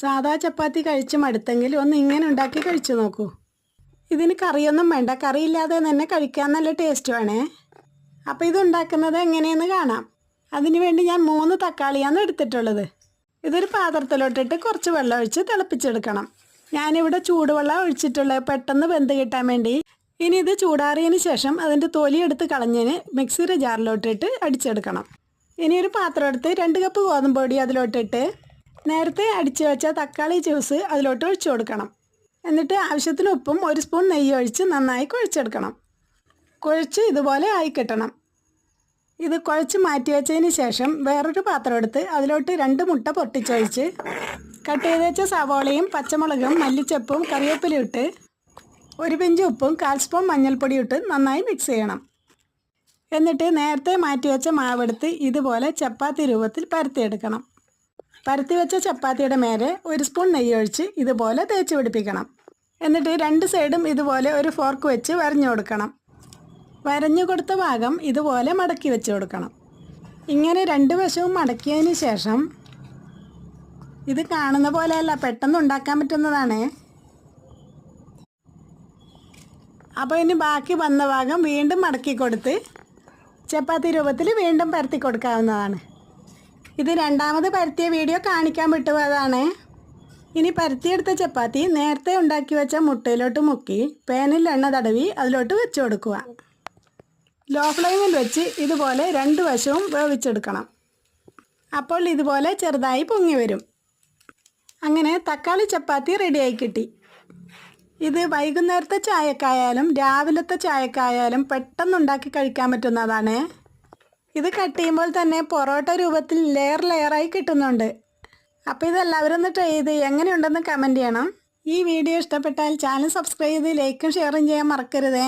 സാദാ ചപ്പാത്തി കഴിച്ച് മടുത്തെങ്കിൽ ഒന്ന് ഇങ്ങനെ ഉണ്ടാക്കി കഴിച്ചു നോക്കൂ. ഇതിന് കറിയൊന്നും വേണ്ട. കറിയില്ലാതെ തന്നെ കഴിക്കാൻ നല്ല ടേസ്റ്റ് വേണേ. അപ്പോൾ ഇത് ഉണ്ടാക്കുന്നത് എങ്ങനെയെന്ന് കാണാം. അതിനു വേണ്ടി ഞാൻ മൂന്ന് തക്കാളിയാണ് എടുത്തിട്ടുള്ളത്. ഇതൊരു പാത്രത്തിലോട്ടിട്ട് കുറച്ച് വെള്ളം ഒഴിച്ച് തിളപ്പിച്ചെടുക്കണം. ഞാനിവിടെ ചൂടുവെള്ളം ഒഴിച്ചിട്ടുള്ള പെട്ടെന്ന് വെന്ത് കിട്ടാൻ വേണ്ടി ഇനി ഇത് ചൂടാറിയതിന് ശേഷം അതിന്റെ തൊലി എടുത്ത് കളഞ്ഞതിന് മിക്സിയുടെ ജാറിലോട്ടിട്ട് അടിച്ചെടുക്കണം. ഇനി ഒരു പാത്രം എടുത്ത് രണ്ട് കപ്പ് ഗോതമ്പ് പൊടി അതിലോട്ടിട്ട് നേരത്തെ അടിച്ചു വെച്ച തക്കാളി ജ്യൂസ് അതിലോട്ട് ഒഴിച്ചു കൊടുക്കണം. എന്നിട്ട് ആവശ്യത്തിന് ഉപ്പും ഒരു സ്പൂൺ നെയ്യ് ഒഴിച്ച് നന്നായി കുഴച്ചെടുക്കണം. കുഴച്ച് ഇതുപോലെ ആയി കിട്ടണം. ഇത് കുഴച്ച് മാറ്റി വെച്ചതിന് ശേഷം വേറൊരു പാത്രം എടുത്ത് അതിലോട്ട് രണ്ട് മുട്ട പൊട്ടിച്ചൊഴിച്ച് കട്ട് ചെയ്ത് വെച്ച സവോളയും പച്ചമുളകും മല്ലിച്ചപ്പും കറിവേപ്പിലും ഇട്ട് ഒരു പിഞ്ച് ഉപ്പും കാൽ സ്പൂൺ മഞ്ഞൾപ്പൊടി ഇട്ട് നന്നായി മിക്സ് ചെയ്യണം. എന്നിട്ട് നേരത്തെ മാറ്റി വെച്ച മാവെടുത്ത് ഇതുപോലെ ചപ്പാത്തി രൂപത്തിൽ പരത്തിയെടുക്കണം. പരത്തി വെച്ച ചപ്പാത്തിയുടെ മേലെ ഒരു സ്പൂൺ നെയ്യ് ഒഴിച്ച് ഇതുപോലെ തേച്ച് പിടിപ്പിക്കണം. എന്നിട്ട് രണ്ട് സൈഡും ഇതുപോലെ ഒരു ഫോർക്ക് വെച്ച് വരഞ്ഞു കൊടുക്കണം. വരഞ്ഞു കൊടുത്ത ഭാഗം ഇതുപോലെ മടക്കി വെച്ച് കൊടുക്കണം. ഇങ്ങനെ രണ്ട് വശവും മടക്കിയതിന് ശേഷം ഇത് കാണുന്ന പോലെയല്ല പെട്ടെന്ന് ഉണ്ടാക്കാൻ പറ്റുന്നതാണ്. അപ്പോൾ ഇനി ബാക്കി വന്ന ഭാഗം വീണ്ടും മടക്കി കൊടുത്ത് ചപ്പാത്തി രൂപത്തിൽ വീണ്ടും പരത്തി കൊടുക്കാവുന്നതാണ്. ഇത് രണ്ടാമത് പരത്തിയ വീഡിയോ കാണിക്കാൻ വിട്ടുപോയതാണ്. ഇനി പരത്തിയെടുത്ത ചപ്പാത്തി നേരത്തെ ഉണ്ടാക്കി വെച്ച മുട്ടയിലോട്ട് മുക്കി പാനിൽ എണ്ണ തടവി അതിലോട്ട് വെച്ച് കൊടുക്കുക. ലോ ഫ്ലെയിമിൽ വെച്ച് ഇതുപോലെ രണ്ട് വശവും വേവിച്ചെടുക്കണം. അപ്പോൾ ഇതുപോലെ ചെറുതായി പൊങ്ങി വരും. അങ്ങനെ തക്കാളി ചപ്പാത്തി റെഡിയായി കിട്ടി. ഇത് വൈകുന്നേരത്തെ ചായക്കായാലും രാവിലത്തെ ചായക്കായാലും പെട്ടെന്നുണ്ടാക്കി കഴിക്കാൻ പറ്റുന്നതാണ്. ഇത് കട്ട് ചെയ്യുമ്പോൾ തന്നെ പൊറോട്ട രൂപത്തിൽ ലെയർ ലെയറായി കിട്ടുന്നുണ്ട്. അപ്പോൾ ഇതെല്ലാവരും ഒന്ന് ട്രൈ ചെയ്ത് എങ്ങനെയുണ്ടെന്ന് കമന്റ് ചെയ്യണം. ഈ വീഡിയോ ഇഷ്ടപ്പെട്ടാൽ ചാനൽ സബ്സ്ക്രൈബ് ചെയ്ത് ലൈക്കും ഷെയറും ചെയ്യാൻ മറക്കരുതേ.